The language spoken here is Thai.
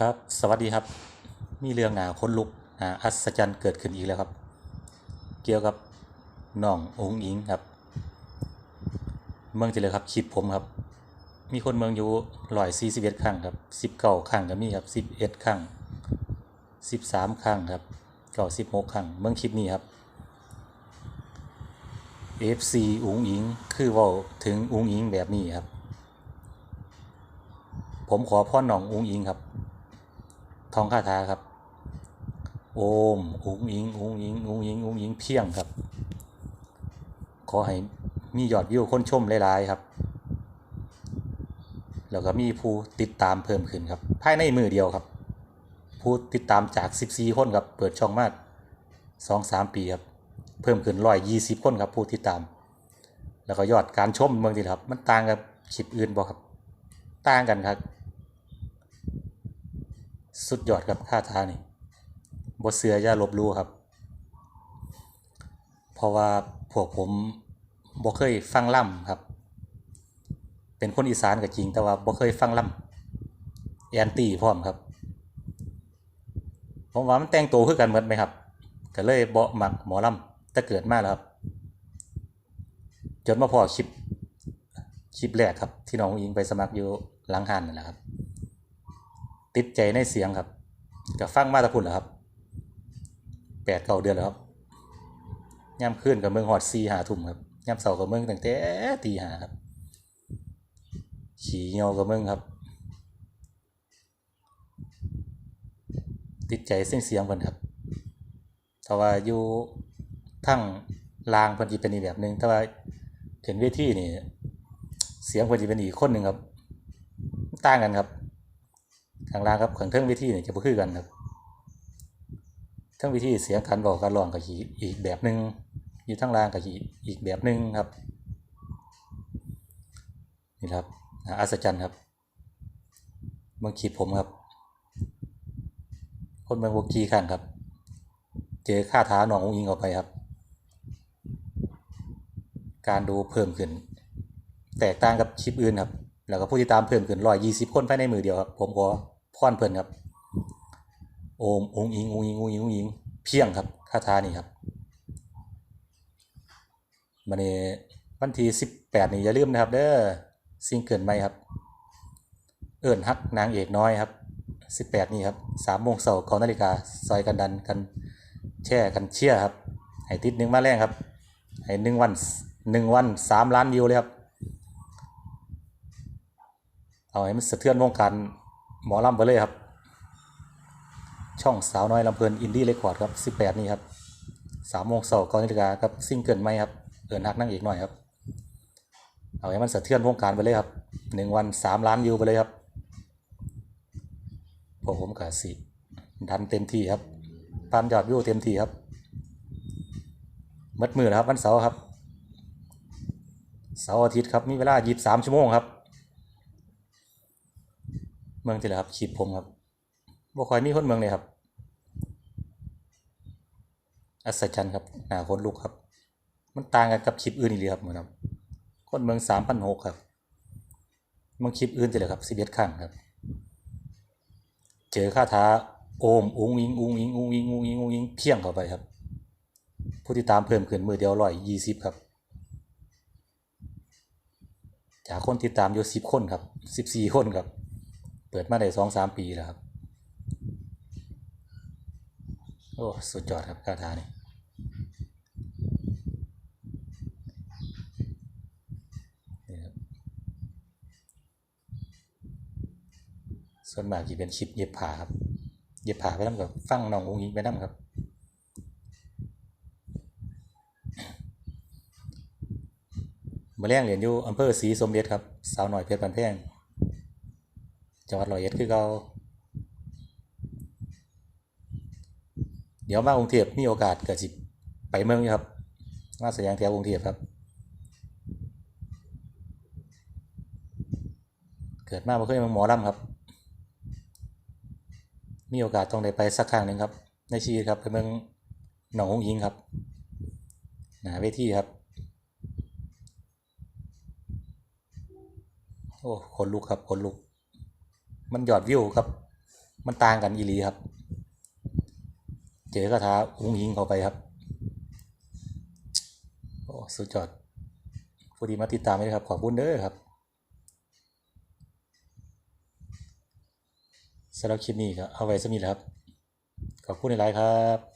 ครับ สวัสดีครับ มีเรื่องหนาค้นลุกนาอัศจรรย์เกิดขึ้นอีกแล้วครับ เกี่ยวกับน้ององค์อิงครับ เมืองจะเลยครับคลิปผมครับ มีคนเมืองอยู่ร้อยสี่สิบเอ็ดครั้งครับสิบเก้าครั้งก็มีครับสิบเอ็ดครั้งสิบสามครั้งครับเก้าสิบหกครั้งเมืองคลิปนี้ครับ FC อุงอิงคือว่าถึงอุงอิงแบบนี้ครับ ผมขอพ่อหน้องอุงอิงครับ ทองคาถาครับ โอมอุงอิงอุงอิงอุงอิงอุงอิงเพียงครับ ขอให้มียอดวิวคนชมหลายๆครับ แล้วก็มีผู้ติดตามเพิ่มขึ้นครับ ภายในมือเดียวครับ ผู้ติดตามจาก 14 คนครับ เปิดช่องมา2-3ปีครับ เพิ่มขึ้น120คนครับผู้ติดตาม แล้วก็ยอดการชมเมืองดีครับ มันต่างกับคลิปอื่นบ่ครับ ต่างกันครับ สุดยอดครับค่าทานี่บทเสือย่าลบลู่ครับ เพราะว่าพวกผมบ่เคยฟังล่ำครับ เป็นคนอีสานก็จริง แต่ว่าบ่เคยฟังล่ำแอนตี้พร้อมครับผมว่ามันแต่งตัวคือกันหมดไหมครับ ก็เลยเบ่มักหมอล่ำแต่เกิดมาแล้วครับ จนมาพอคลิปคลิปแรกครับ ที่น้องอิงไปสมัครอยู่หลังหันนั่นแหละครับ ติดใจในเสียงครับก็ฟังมาตะพุ่นแหละครับแปดเก้าเดือนแล้วครับย่ำขึ้นกับเมืองหอดซีหาทุ่มครับย่ำเสากับเมืองตั้งแต่ตีหาครับ ขี่เงากับเมืองครับ ติดใจเสียงเสียงเพิ่นครับแต่ว่าอยู่ทั้งลางเพิ่นสิเป็นอีกแบบหนึ่งแต่ว่าเห็นเวทีนี่เสียงเพิ่นสิเป็นอีกคนหนึ่งครับ ต่างกันครับ ข้างล่างครับข้างเทิงวิธีเนี่ยจะบ่คือกันครับเทิงวิธีเสียงการบอกการร้องก็อีอีกแบบหนึ่งอยู่ทั้งล่างก็อีอีกแบบหนึ่งครับนี่ครับอัศจรรย์ครับเมืองขีดผมครับ คนเมืองโบกีข้างครับ เจอค่าท้าหนององอิงออกไปครับ การดูเพิ่มขึ้น แตกต่างกับคลิปอื่นครับ แล้วก็ผู้ติดตามเพิ่มขึ้นร้อยยี่สิบคนภายในมือเดียวครับ ผมขอ พรเพิ่นครับ โอมองอิงองอิงองอิงองอิง เพียงครับคาถานี่ครับมันนี้วันที่สิบแปดนี่อย่าลืมนะครับ เด้อซิงเกิลใหม่ครับ เอิญฮักนางเอกน้อยครับสิบแปดนี่ครับสามโมงเสาร์ของนาฬิกาซอยกันดันกันแช่กันเชียร์ครับให้ติดหนึ่งมาแรงครับให้หนึ่งวันหนึ่งวันสามล้านวิวเลยครับ เอาให้มันสะเทือนวงการ หมอลำไปเลยครับ ช่องสาวน้อยลำเพลินอินดี้เรคคอร์ดครับ 18 นี่ครับสามโมงเสาร์ก่อนนาฬิกาครับซิงเกิลไหมครับเอินนักนั่งอีกหน่อยครับ เอาให้มันสะเทือนวงการไปเลยครับหนึ่งวันสามล้านวิวไปเลยครับพวกผมกับสิดันเต็มที่ครับปันยอดวิวเต็มที่ครับมัดมือนะครับวันเสาร์ครับเสาร์อาทิตย์ครับมีเวลา23ชั่วโมงครับ เมืองที่ละครับขีดผมครับบ่ค่อยมีคนเมืองเลยครับ อัศจรรย์ครับหนาคนลุกครับ มันต่างกันกับคลิปอื่นอีกเลยครับเหมือนครับ คนเมืองสามพันหกครับเมืองคลิปอื่นจะเลยครับสิบเอ็ดครั้งครับ เจอคาถาโอมอุ้งอิงอุ้งอิงอุ้งอิงอุ้งอิงอุ้งอิงเพียงเข้าไปครับ ผู้ติดตามเพิ่มขึ้นมือเดียวร้อยยี่สิบครับ จากคนติดตามอยู่สิบคนครับสิบสี่คนครับ ปิดมาได้สองสามปีแล้วครับ โอ้ สุดยอดครับคาถานี่นี่ครับส่วนมากจะเป็นคลิปเย็บผ้าครับ เย็บผ้าไปน้ำกับฟังน้ององยิงไปน้ำครับ มาแรงเหรียนอยู่อำเภอศรีสมเด็จครับ สาวหน่อยเพชรบันแพง จังหวัดร้อยเอ็ดคือเราเดี๋ยวมากรุงเทพมีโอกาสเกิดสิไปเมืองอยู่ครับมาแสดงแถวกรุงเทพครับ เกิดมาบ่เคยมาหมอลำครับ มีโอกาสต้องได้ไปสักครั้งหนึ่งครับ ในชีวิตครับไปเมืองหนองหงยิงครับหนาเวทีครับโอ้คนลุกครับคนลุก มันยอดวิวครับ มันต่างกันอีหลีครับ เจอคาถาอุ้งยิงเข้าไปครับโอ้สุดยอดผู้ดีมาติดตามเลยครับ ขอบคุณเด้อครับสำหรับคลิปนี้ก็เอาไว้สมิธครับ ขอบคุณหลายครับ